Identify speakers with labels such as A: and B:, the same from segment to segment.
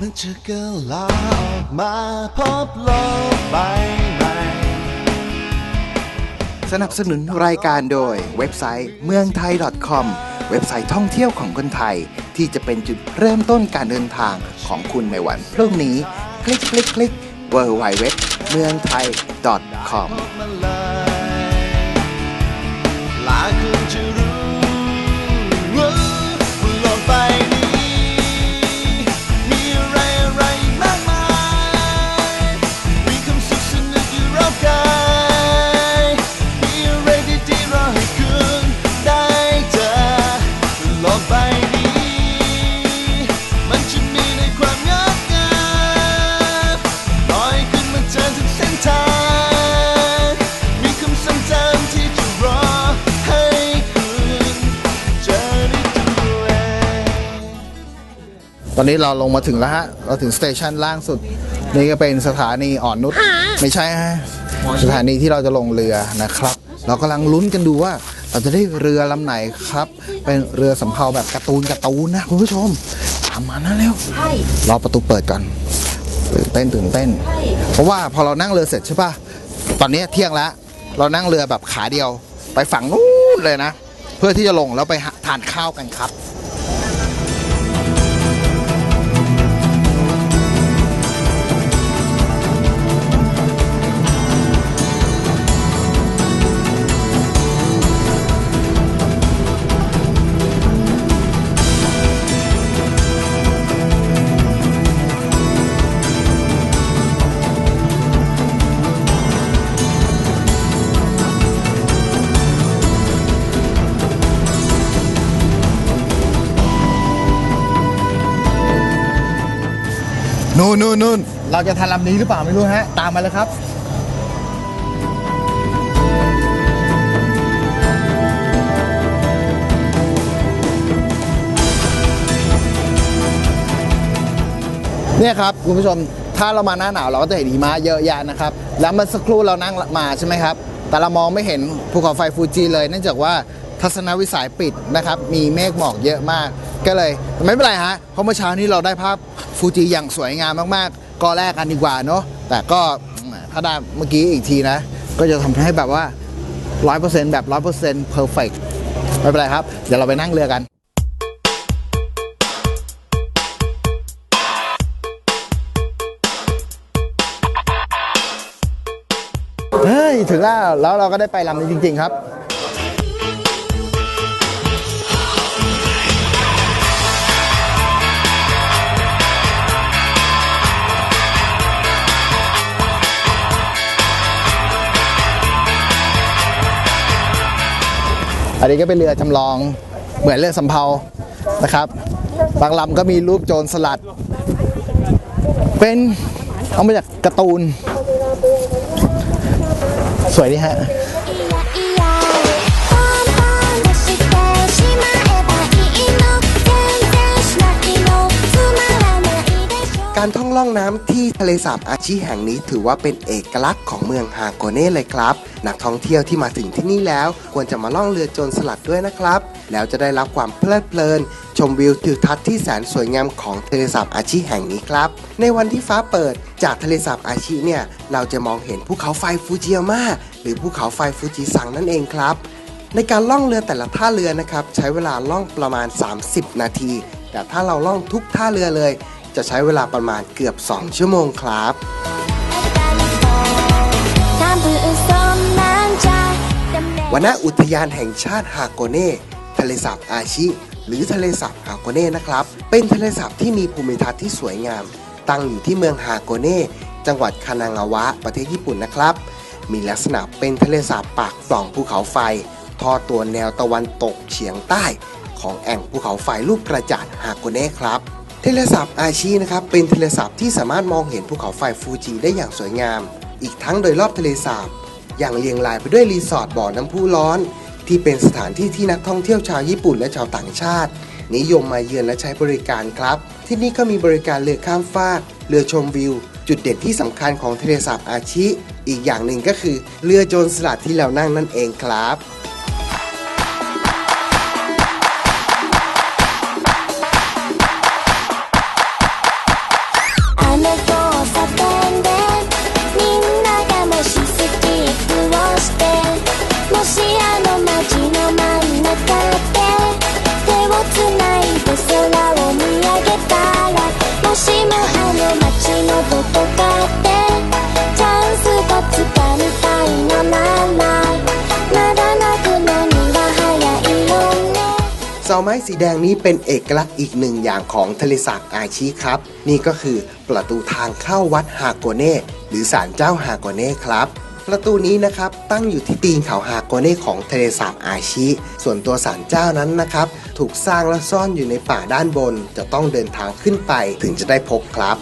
A: มันจะกลาออกมาพบโลกใบใหม่
B: สนับสนุนรายการโดยเว็บไซต์เมืองไทย .com เว็บไซต์ท่องเที่ยวของคนไทย ที่จะเป็นจุดเริ่มต้นการเดินทางของคุณในวันพรุ่งนี้ คลิกคลิกคลิก w w w เมืองไทย .com
A: มา อนนี้เรา
C: ลงมาถึงแล้วฮะ เราถึงสเตชันล่างสุด นี่ก็เป็นสถานีอ่อนนุชไม่ใช่ฮะ สถานีที่เราจะลงเรือนะครับ เรากำลังลุ้นกันดูว่า เราจะได้เรือลำไหนครับ เป็นเรือสำเภาแบบการ์ตูนการ์ตูนนะคุณผู้ชม ตามมานะเร็ว รอประตูเปิดก่อนตื่นเต้นตื่นเต้น เพราะว่าพอเรานั่งเรือเสร็จใช่ป่ะ ตอนนี้เที่ยงแล้ว เรานั่งเรือแบบขาเดียว ไปฝั่งนู้นเลยนะ เพื่อที่จะลงแล้วไปหาทานข้าวกันครับ นู่นนู่นนู่นเราจะทันลำนี้หรือเปล่าไม่รู้ฮะ ตามมาเลยครับ เนี่ยครับคุณผู้ชมถ้าเรามาหน้าหนาวเราก็จะเห็นหิมะเยอะแยะนะครับ แล้วเมื่อสักครู่เรานั่งมาใช่ไหมครับ แต่เรามองไม่เห็นภูเขาไฟฟูจิเลยเนื่องจากว่า ทัศนวิสัยปิดนะครับ มีเมฆหมอกเยอะมาก ก็เลยไม่เป็นไรฮะ เพราะเมื่อเช้านี้เราได้ภาพฟูจิอย่างสวยงามมากๆ ก็แลกกันดีกว่าเนาะ แต่ก็ถ้าได้เมื่อกี้อีกทีนะ ก็จะทำให้แบบว่า 100%แบบ 100% perfect ไม่เป็นไรครับ เดี๋ยวเราไปนั่งเรือกันเฮ้ยถึงแล้วแล้วเราก็ได้ไปลำนี้จริง ๆ ครับ อันนี้ก็เป็นเรือจำลองเหมือนเรือสำเภานะครับ บางลำก็มีรูปโจรสลัด เป็นเอามาจากการ์ตูน สวยดีฮะ
B: การท่องล่องน้ำที่ทะเลสาบอาชีแห่งนี้ถือว่าเป็นเอกลักษณ์ของเมืองฮาโกเน่เลยครับ นักท่องเที่ยวที่มาถึง ที่นี่แล้ว ควรจะมาล่องเรือโจรสลัดด้วยนะครับ แล้วจะได้รับความเพลิดเพลิน ชมวิวทิวทัศน์ที่แสนสวยงามของทะเลสาบอาชีแห่งนี้ครับ ในวันที่ฟ้าเปิดจากทะเลสาบอาชีเนี่ยเราจะมองเห็นภูเขาไฟฟูจิยาม่าหรือภูเขาไฟฟูจิซังนั่นเองครับ ในการล่องเรือแต่ละท่าเรือนะครับใช้เวลาล่องประมาณ 30 นาที แต่ถ้าเราล่องทุกท่าเรือเลย จะใช้เวลาประมาณเกือบ 2 ชั่วโมงครับ
D: time for a song.
B: วณอุทยานแห่งชาติฮาโกเน่ทะเลสาบอาชิ หรือทะเลสาบฮาโกเน่นะครับ เป็นทะเลสาบที่มีภูมิทัศน์ที่สวยงาม ตั้งอยู่ที่เมืองฮาโกเน่จังหวัดคานางาวะ ประเทศญี่ปุ่นนะครับ มีลักษณะเป็นทะเลสาบปากปล่องภูเขาไฟ ทอดตัวแนวตะวันตกเฉียงใต้ ของแอ่งภูเขาไฟรูปกระจาดฮาโกเน่ครับทะเลสาบอาชินะครับเป็นทะเลสาบที่สามารถมองเห็นภูเขาไฟฟูจิได้อย่างสวยงาม อีกทั้งโดยรอบทะเลสาบ อย่างเรียงรายไปด้วยรีสอร์ทบ่อน้ำพุร้อน ที่เป็นสถานที่ที่นักท่องเที่ยวชาวญี่ปุ่นและชาวต่างชาติ นิยมมาเยือนและใช้บริการครับ ที่นี่ก็มีบริการเรือข้ามฟากเรือชมวิว จุดเด่นที่สำคัญของทะเลสาบอาชิ อีกอย่างหนึ่งก็คือเรือโจรสลัดที่เรานั่งนั่นเองครับาไม้สีแดงนี้เป็นเอกลักษณ์อีกหนึ่งอย่างของทะเลสาบอาชีครับ นี่ก็คือประตูทางเข้าวัดฮาโกเน่หรือศาลเจ้าฮาโกเน่ครับประตูนี้นะครับตั้งอยู่ที่ตีนเขาฮาโกเน่ของทะเลสาบอาชิ ส่วนตัวศาลเจ้านั้นนะครับ ถูกสร้างและซ่อนอยู่ในป่าด้านบน จะต้องเดินทางขึ้นไปถึงจะได้พบครับ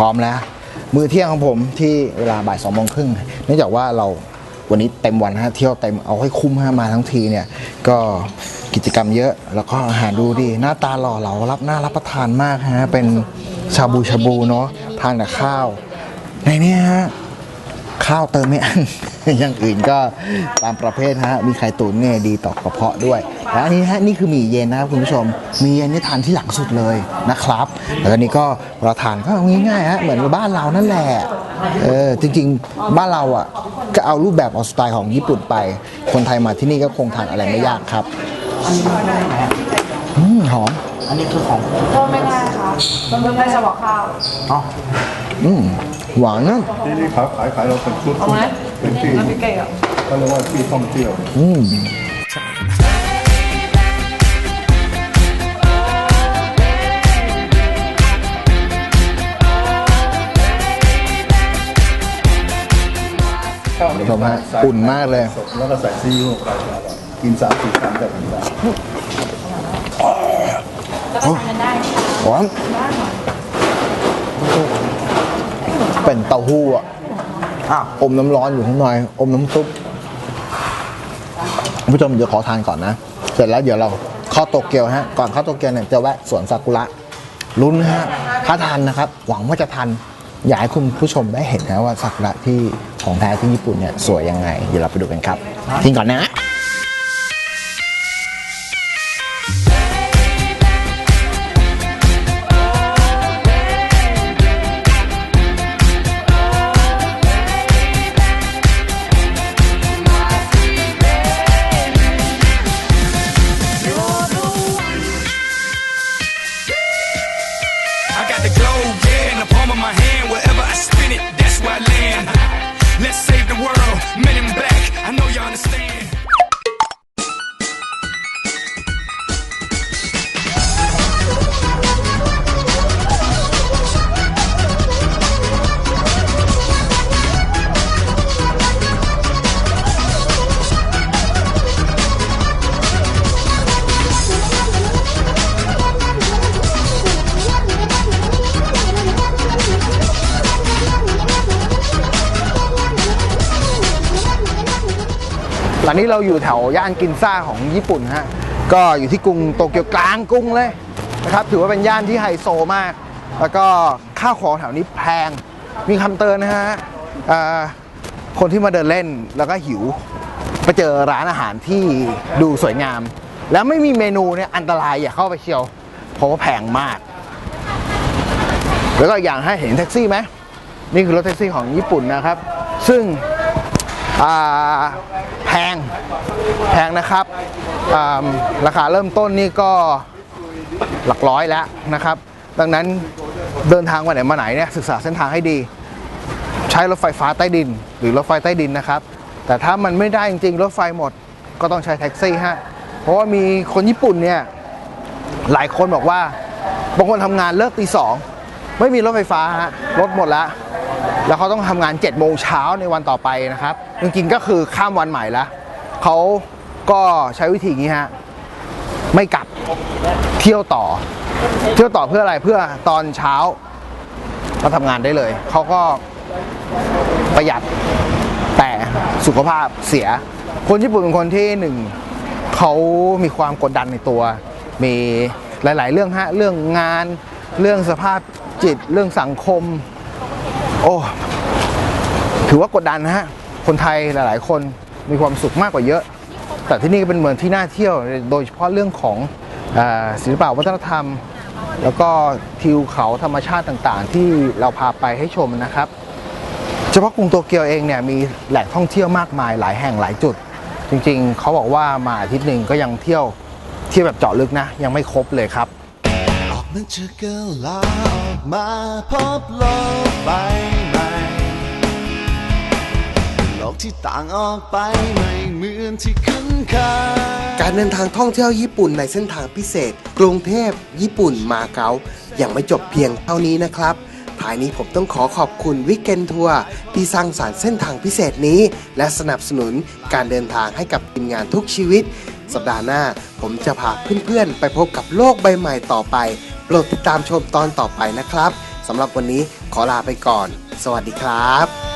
C: ร้อมแล้ว มือเที่ยงของผมที่เวลาบ่ายสองโมงครึ่งเนื่องจากว่าเราวันนี้เต็มวันฮะเที่ยวเต็มเอาให้คุ้มฮะมาทั้งทีเนี่ย ก็กิจกรรมเยอะแล้วก็อาหารดูดี หน้าตาหล่อเหลารับหน้ารับประทานมากฮะเป็นชาบูชาบูเนาะทานกับข้าวในนี้ฮะ ข้าวเติมไม่อันอย่างอื่นก็ตามประเภทฮะ มีไข่ตุ๋นเนี่ยดีต่อกระเพาะด้วย และอันนี้ฮะนี่คือหมี่เย็นนะครับคุณผู้ชมหมี่เย็นนี่ทานที่หลังสุดเลยนะครับ แล้วนี้ก็เราทานก็ง่ายๆฮะเหมือนบ้านเรานั่นแหละ เออจริงๆบ้านเราอะก็เอารูปแบบเอาสไตล์ของญี่ปุ่นไป คนไทยมาที่นี่ก็คงทานอะไรไม่ยากครับ อันนี้ได้ไหมหอม อันนี้คือของ
E: ต้มไม่ได้ค่ะ ต้มได้เฉพาะข้าว
C: อ๋ออืมหวานนะ
F: ที่นี่ขายขายขายเราเป็นชุด
E: เอาไหม
F: เป็นที่
E: น้ำพริกเกลือ
F: เขาเรียกว่าที่ท่องเที่ยว
C: อืมผู้ชมฮะอุ่นมากเลย
F: แล้วก็ใส่ซีอิ๊วลงไปกินสามสี่ครั้งก็ถึงได้
C: หอมเป็นเต้าหู้อะอะอมน้ำร้อนอยู่ข้างในอมน้ำซุปคุณผู้ชมเดี๋ยวขอทานก่อนนะ เสร็จแล้วเดี๋ยวเราเข้าโตเกียวฮะ ก่อนเข้าโตเกียวเนี่ยจะแวะสวนซากุระลุ้นฮะถ้าทันนะครับ หวังว่าจะทันอยากให้คุณผู้ชมได้เห็นนะว่าซากุระที่ของแท้ที่ญี่ปุ่นเนี่ยสวยยังไง เดี๋ยวเราไปดูกันครับทิ้งก่อนนะ ตอนนี้เราอยู่แถวย่านกินซ่าของญี่ปุ่นฮะก็อยู่ที่กรุงโตเกียวกลางกรุงเลยนะครับถือว่าเป็นย่านที่ไฮโซมาก แล้วก็ข้าวของแถวนี้แพงมีคำเตือนนะฮะคนที่มาเดินเล่นแล้วก็หิวไปเจอร้านอาหารที่ดูสวยงาม แล้วไม่มีเมนูเนี่ยอันตรายอย่าเข้าไปเชียวเพราะว่าแพงมาก แล้วก็อย่างให้เห็นแท็กซี่ไหมนี่คือรถแท็กซี่ของญี่ปุ่นนะครับ ซึ่งอ่า แพงแพงนะครับราคาเริ่มต้นนี่ก็หลักร้อยแล้วนะครับ ดังนั้นเดินทางมาไหนมาไหนเนี่ยศึกษาเส้นทางให้ดี ใช้รถไฟฟ้าใต้ดิน หรือรถไฟใต้ดินนะครับ แต่ถ้ามันไม่ได้จริงๆ รถไฟหมดก็ต้องใช้แท็กซี่ฮะเพราะว่ามีคนญี่ปุ่นเนี่ยหลายคนบอกว่าบางคนทำงานเลิกตีสองไม่มีรถไฟฟ้าฮะรถหมดแล้ว แล้วเขาต้องทำงาน7จ็ดโมงเช้าในวันต่อไปนะครับ จริงๆก็คือข้ามวันใหม่แล้วเขาก็ใช้วิธีนี้ฮะไม่กลับเที่ยวต่อ เที่ยวต่อเพื่ออะไรเพื่อตอนเช้ามาทำงานได้เลยเขาก็ประหยัดแต่สุขภาพเสีย คนญี่ปุ่นเป็นคนที่หนึ่งเขามีความกดดันในตัว มีหลาย ๆ เรื่องฮะเรื่องงาน เรื่องสภาพจิต เรื่องสังคม โอ้ถือว่ากดดันนะฮะ คนไทยหลาย ๆ คนมีความสุขมากกว่าเยอะ แต่ที่นี่ก็เป็นเมืองที่น่าเที่ยว โดยเฉพาะเรื่องของศิลปะวัฒนธรรม แล้วก็ทิวเขาธรรมชาติต่างๆ ที่เราพาไปให้ชมนะครับ เฉพาะกรุงโตเกียวเองเนี่ยมีแหล่งท่องเที่ยวมากมายหลายแห่งหลายจุด จริง ๆ เขาบอกว่ามาอาทิตย์หนึ่งก็ยังเที่ยวเที่ยวแบบเจาะลึกนะ ยังไม่ครบเลยครับ
A: กมันจะเกินลาออกมาพบโลกใบใหม่โลกที่ต่างออกไปไม่เหมือนที่คุ้นเคย
B: การเดินทางท่องเที่ยวญี่ปุ่นในเส้นทางพิเศษ กรุงเทพ ญี่ปุ่น มาเก๊ายังไม่จบเพียงเท่านี้นะครับท้ายนี้ผมต้องขอขอบคุณวิกเกนทัวร์ที่สร้างสารรค์เส้นทางพิเศษนี้ และสนับสนุนการเดินทางให้กับทีมงานทุกชีวิต สัปดาห์หน้า ผมจะพาเพื่อนๆ ไปพบกับโลกใบใหม่ต่อไป ปรดติดตามชมตอนต่อไปนะครับสำหรับวันนี้ขอลาไปก่อน สวัสดีครับ